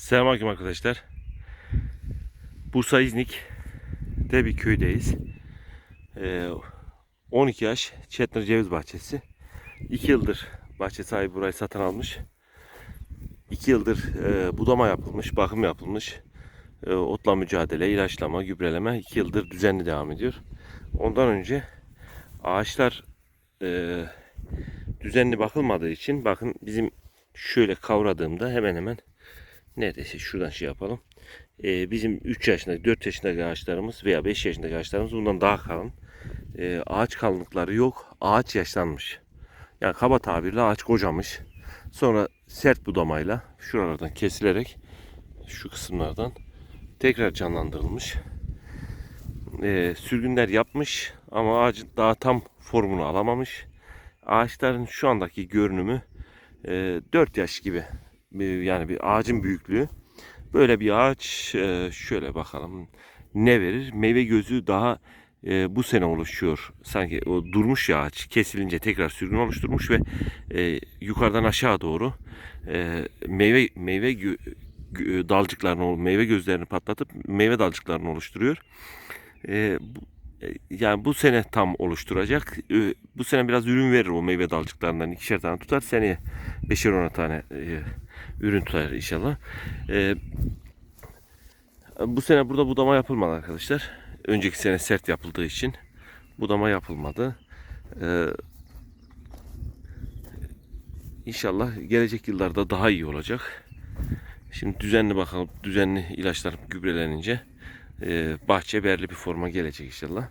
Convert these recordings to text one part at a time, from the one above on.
Selamünaleyküm arkadaşlar. Bursa İznik'te bir köydeyiz. Ee, 12 yaş Çetner Ceviz Bahçesi. 2 yıldır bahçe sahibi burayı satın almış. 2 yıldır e, budama yapılmış, bakım yapılmış. E, otla mücadele, ilaçlama, gübreleme 2 yıldır düzenli devam ediyor. Ondan önce ağaçlar e, düzenli bakılmadığı için bakın bizim şöyle kavradığımda hemen hemen neredeyse şuradan şey yapalım. Ee, bizim 3 yaşındaki 4 yaşındaki ağaçlarımız veya 5 yaşındaki ağaçlarımız bundan daha kalın. Ee, ağaç kalınlıkları yok. Ağaç yaşlanmış. Yani kaba tabirle ağaç kocamış. Sonra sert budamayla şuralardan kesilerek şu kısımlardan tekrar canlandırılmış. Ee, sürgünler yapmış ama ağacın daha tam formunu alamamış. Ağaçların şu andaki görünümü e, 4 yaş gibi yani bir ağacın büyüklüğü. Böyle bir ağaç e, şöyle bakalım ne verir? Meyve gözü daha e, bu sene oluşuyor. Sanki o durmuş ya ağaç kesilince tekrar sürgün oluşturmuş ve e, yukarıdan aşağı doğru meyve meyve dalcıklarını meyve gözlerini patlatıp meyve dalcıklarını oluşturuyor. Yani bu sene tam oluşturacak. E, Bu sene biraz ürün verir o meyve dalcıklarından ikişer tane tutar. Seneye beşer ona tane e, ürün tutar inşallah. E, bu sene burada budama yapılmadı arkadaşlar. Önceki sene sert yapıldığı için budama yapılmadı. E, İnşallah gelecek yıllarda daha iyi olacak. Şimdi düzenli bakalım, düzenli ilaçlar gübrelenince e, bahçe berli bir forma gelecek inşallah.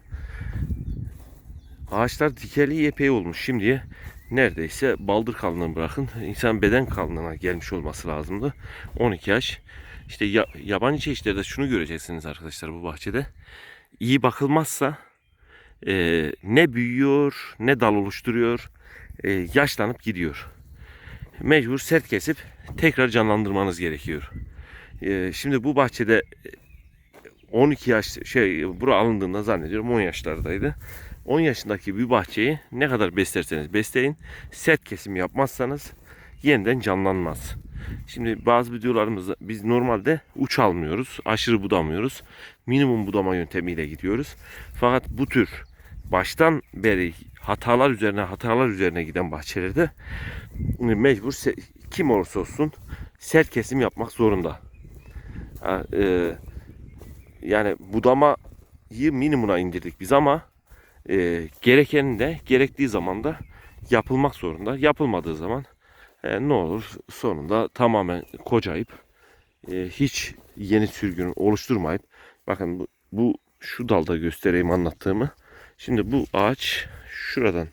Ağaçlar dikeli epey olmuş. Şimdiye neredeyse baldır kalınlığını bırakın. insan beden kalınlığına gelmiş olması lazımdı. 12 yaş. İşte ya- yabancı çeşitlerde şunu göreceksiniz arkadaşlar bu bahçede. İyi bakılmazsa e, ne büyüyor ne dal oluşturuyor. e, yaşlanıp gidiyor. Mecbur sert kesip tekrar canlandırmanız gerekiyor. E, şimdi bu bahçede 12 yaş şey bura alındığında zannediyorum 10 yaşlardaydı. 10 yaşındaki bir bahçeyi ne kadar beslerseniz besleyin sert kesim yapmazsanız yeniden canlanmaz. Şimdi bazı videolarımızda biz normalde uç almıyoruz, aşırı budamıyoruz. Minimum budama yöntemiyle gidiyoruz. Fakat bu tür baştan beri hatalar üzerine hatalar üzerine giden bahçelerde mecbur se- kim olursa olsun sert kesim yapmak zorunda. Ha, e, yani budamayı minimuma indirdik biz ama e, gerekenin de gerektiği zaman da yapılmak zorunda. Yapılmadığı zaman e, ne olur sonunda tamamen kocayıp e, hiç yeni sürgün oluşturmayıp bakın bu, bu şu dalda göstereyim anlattığımı. Şimdi bu ağaç şuradan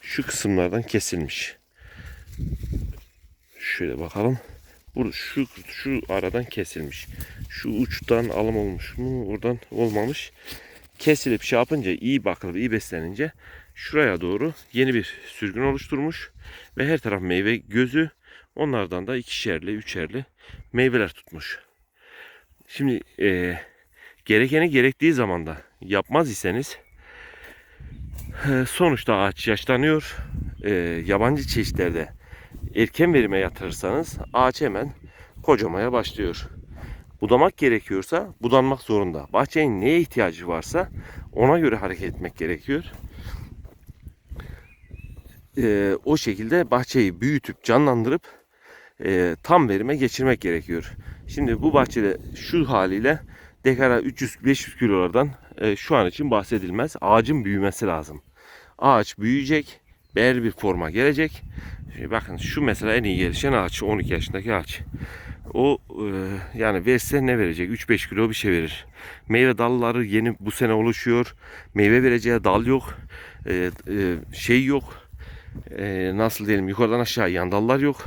şu kısımlardan kesilmiş. Şöyle bakalım. Bu şu şu aradan kesilmiş. Şu uçtan alım olmuş mu? Oradan olmamış. Kesilip şey yapınca iyi bakılıp iyi beslenince şuraya doğru yeni bir sürgün oluşturmuş ve her taraf meyve gözü. Onlardan da ikişerli, üçerli meyveler tutmuş. Şimdi e, gerekeni gerektiği zamanda yapmaz iseniz e, sonuçta ağaç yaşlanıyor. E, yabancı çeşitlerde erken verime yatırırsanız ağaç hemen kocamaya başlıyor. Budamak gerekiyorsa budanmak zorunda. Bahçenin neye ihtiyacı varsa ona göre hareket etmek gerekiyor. Ee, o şekilde bahçeyi büyütüp canlandırıp e, tam verime geçirmek gerekiyor. Şimdi bu bahçede şu haliyle dekara 300-500 kilolardan e, şu an için bahsedilmez. Ağacın büyümesi lazım. Ağaç büyüyecek, değerli bir forma gelecek. Şimdi bakın şu mesela en iyi gelişen ağaç 12 yaşındaki ağaç. O e, yani verse ne verecek? 3-5 kilo bir şey verir. Meyve dalları yeni bu sene oluşuyor. Meyve vereceği dal yok. E, e, şey yok. E, nasıl diyelim yukarıdan aşağı yan dallar yok.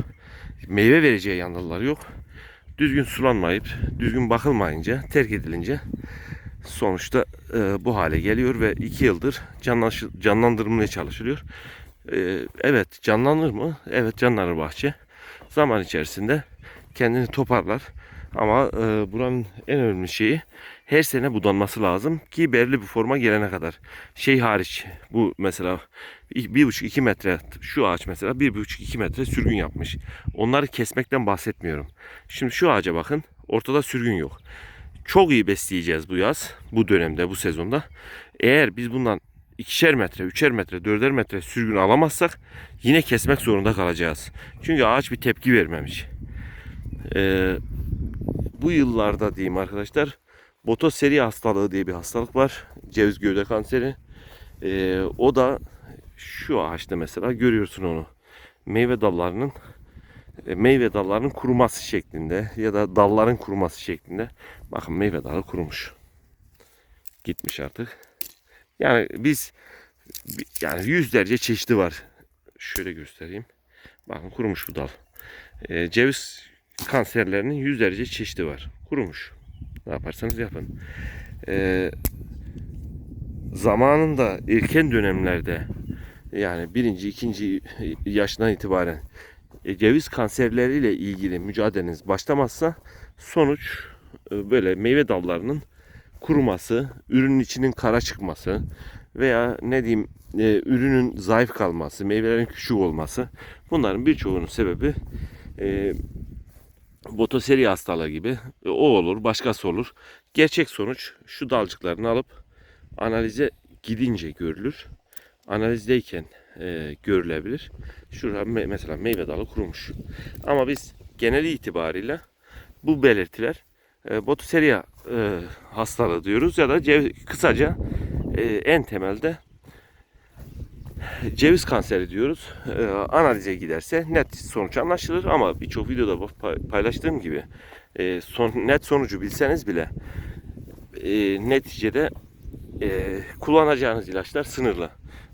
Meyve vereceği yan dallar yok. Düzgün sulanmayıp, düzgün bakılmayınca, terk edilince sonuçta e, bu hale geliyor ve 2 yıldır canlandırılmaya çalışılıyor. E, evet canlanır mı? Evet canlanır bahçe. Zaman içerisinde kendini toparlar. Ama e, buranın en önemli şeyi her sene budanması lazım ki belli bir forma gelene kadar. Şey hariç bu mesela bir buçuk iki metre şu ağaç mesela bir buçuk iki metre sürgün yapmış. Onları kesmekten bahsetmiyorum. Şimdi şu ağaca bakın ortada sürgün yok. Çok iyi besleyeceğiz bu yaz, bu dönemde, bu sezonda. Eğer biz bundan ikişer metre, üçer metre, dörder metre sürgün alamazsak yine kesmek zorunda kalacağız. Çünkü ağaç bir tepki vermemiş. Ee, bu yıllarda diyeyim arkadaşlar botoseri hastalığı diye bir hastalık var. Ceviz gövde kanseri. Ee, o da şu ağaçta mesela görüyorsun onu. Meyve dallarının e, meyve dallarının kuruması şeklinde ya da dalların kuruması şeklinde. Bakın meyve dalı kurumuş. Gitmiş artık. Yani biz bi- yani yüzlerce çeşidi var. Şöyle göstereyim. Bakın kurumuş bu dal. Ee, ceviz kanserlerinin yüzlerce çeşidi var. Kurumuş. Ne yaparsanız yapın. Ee, zamanında erken dönemlerde yani birinci, ikinci yaşından itibaren e, ceviz kanserleriyle ilgili mücadeleniz başlamazsa sonuç e, böyle meyve dallarının kuruması, ürünün içinin kara çıkması veya ne diyeyim e, ürünün zayıf kalması, meyvelerin küçük olması bunların birçoğunun sebebi e, botoseri hastalığı gibi E, o olur, başkası olur. Gerçek sonuç şu dalcıklarını alıp analize gidince görülür. Analizdeyken e, görülebilir. Şurada me- mesela meyve dalı kurumuş. Ama biz genel itibariyle bu belirtiler e, botuseria e, hastalığı diyoruz ya da cev- kısaca e, en temelde ceviz kanseri diyoruz. E, analize giderse net sonuç anlaşılır ama birçok videoda paylaştığım gibi e, son, net sonucu bilseniz bile e, neticede e, kullanacağınız ilaçlar sınırlı.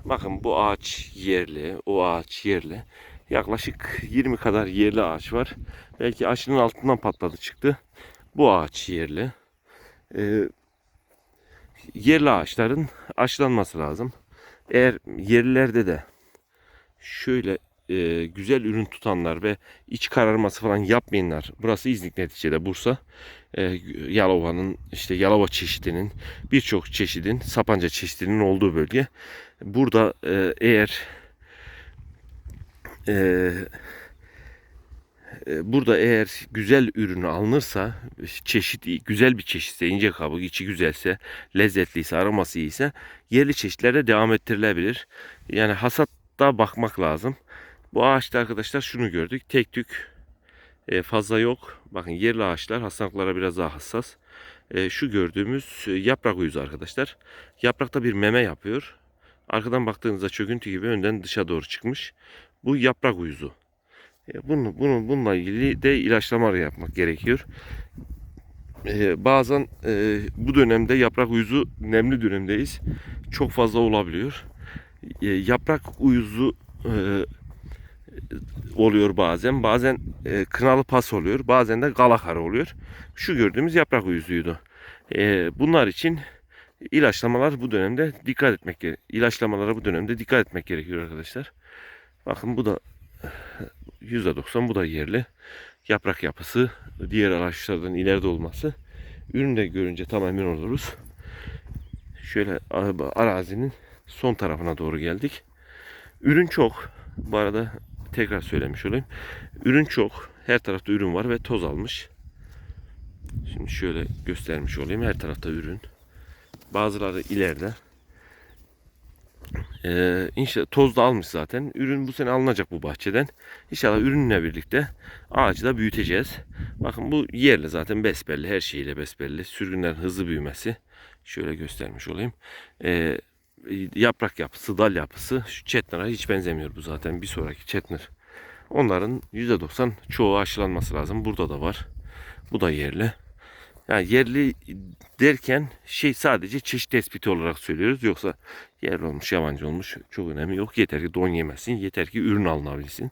Bakın bu ağaç yerli, o ağaç yerli. Yaklaşık 20 kadar yerli ağaç var. Belki ağaçının altından patladı çıktı. Bu ağaç yerli. Ee, yerli ağaçların aşılanması lazım. Eğer yerlilerde de şöyle e, güzel ürün tutanlar ve iç kararması falan yapmayanlar. Burası İznik neticede Bursa. E, Yalova'nın işte Yalova çeşidinin birçok çeşidin Sapanca çeşidinin olduğu bölge. Burada e, eğer e, e, burada eğer güzel ürünü alınırsa çeşit güzel bir çeşitse ince kabuk içi güzelse lezzetliyse aroması iyiyse yerli çeşitlere devam ettirilebilir. Yani hasatta bakmak lazım. Bu ağaçta arkadaşlar şunu gördük. Tek tük e, fazla yok. Bakın yerli ağaçlar hastalıklara biraz daha hassas. E, şu gördüğümüz e, yaprak uyuzu arkadaşlar. Yaprakta bir meme yapıyor. Arkadan baktığınızda çöküntü gibi önden dışa doğru çıkmış. Bu yaprak uyuzu. E, Bunu, bunu, bununla ilgili de ilaçlamalar yapmak gerekiyor. E, bazen e, bu dönemde yaprak uyuzu nemli dönemdeyiz. Çok fazla olabiliyor. E, yaprak uyuzu e, oluyor bazen. Bazen e, kınalı pas oluyor. Bazen de galakara oluyor. Şu gördüğümüz yaprak uyuzuydu. E, bunlar için ilaçlamalar bu dönemde dikkat etmek ilaçlamalara bu dönemde dikkat etmek gerekiyor arkadaşlar. Bakın bu da %90 bu da yerli. Yaprak yapısı diğer ağaçlardan ileride olması. Ürünü de görünce tamamen oluruz. Şöyle arazinin son tarafına doğru geldik. Ürün çok. Bu arada tekrar söylemiş olayım. Ürün çok. Her tarafta ürün var ve toz almış. Şimdi şöyle göstermiş olayım. Her tarafta ürün. Bazıları ileride. Ee, inşallah toz da almış zaten. Ürün bu sene alınacak bu bahçeden. İnşallah ürünle birlikte ağacı da büyüteceğiz. Bakın bu yerli zaten besbelli. Her şeyiyle besbelli. Sürgünlerin hızlı büyümesi. Şöyle göstermiş olayım. Ee, yaprak yapısı, dal yapısı şu Chetner'a hiç benzemiyor bu zaten. Bir sonraki Chetner. Onların %90 çoğu aşılanması lazım. Burada da var. Bu da yerli. Yani yerli derken şey sadece çeşit tespiti olarak söylüyoruz. Yoksa yerli olmuş, yabancı olmuş çok önemi yok. Yeter ki don yemesin, yeter ki ürün alınabilsin.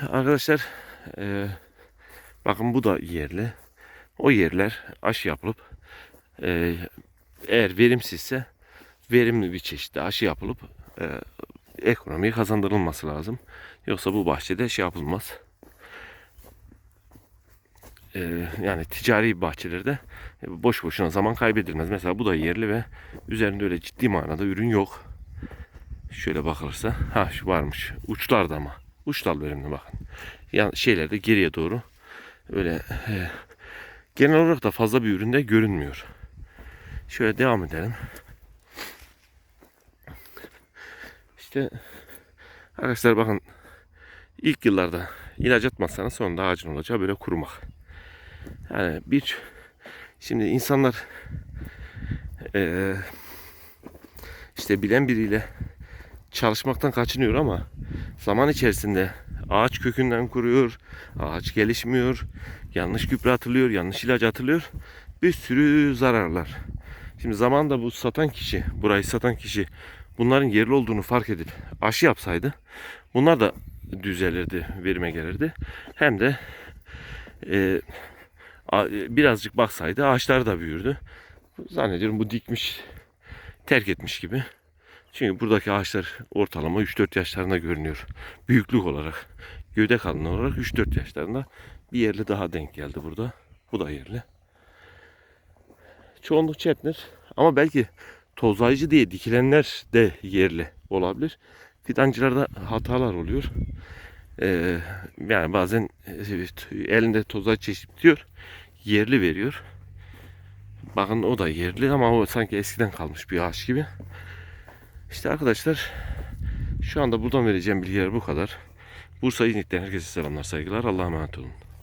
Arkadaşlar e, bakın bu da yerli. O yerler aşı yapılıp e, eğer verimsizse verimli bir çeşitte aşı yapılıp e, ekonomiyi kazandırılması lazım. Yoksa bu bahçede şey yapılmaz. E, yani ticari bahçelerde e, boş boşuna zaman kaybedilmez. Mesela bu da yerli ve üzerinde öyle ciddi manada ürün yok. Şöyle bakılırsa. Ha şu varmış. Uçlarda ama. Uç dal bölümüne bakın. Yani şeylerde geriye doğru. Öyle e, genel olarak da fazla bir üründe görünmüyor. Şöyle devam edelim. İşte arkadaşlar bakın ilk yıllarda ilaç atmazsanız sonunda ağacın olacağı böyle kurumak. Yani bir şimdi insanlar eee, işte bilen biriyle çalışmaktan kaçınıyor ama zaman içerisinde ağaç kökünden kuruyor, ağaç gelişmiyor, yanlış gübre atılıyor, yanlış ilaç atılıyor. Bir sürü zararlar. Şimdi zamanda bu satan kişi, burayı satan kişi bunların yerli olduğunu fark edip aşı yapsaydı bunlar da düzelirdi, verime gelirdi. Hem de e, birazcık baksaydı ağaçlar da büyürdü. Zannediyorum bu dikmiş, terk etmiş gibi. Çünkü buradaki ağaçlar ortalama 3-4 yaşlarında görünüyor. Büyüklük olarak, gövde kalınlığı olarak 3-4 yaşlarında. Bir yerli daha denk geldi burada. Bu da yerli. Çoğunluk çetnir. Ama belki tozlayıcı diye dikilenler de yerli olabilir. Fidancılarda hatalar oluyor. Ee, yani bazen e, elinde tozlayıcı çeşit bitiyor. Yerli veriyor. Bakın o da yerli ama o sanki eskiden kalmış bir ağaç gibi. İşte arkadaşlar şu anda buradan vereceğim bilgiler bu kadar. Bursa İznik'ten herkese selamlar saygılar. Allah'a emanet olun.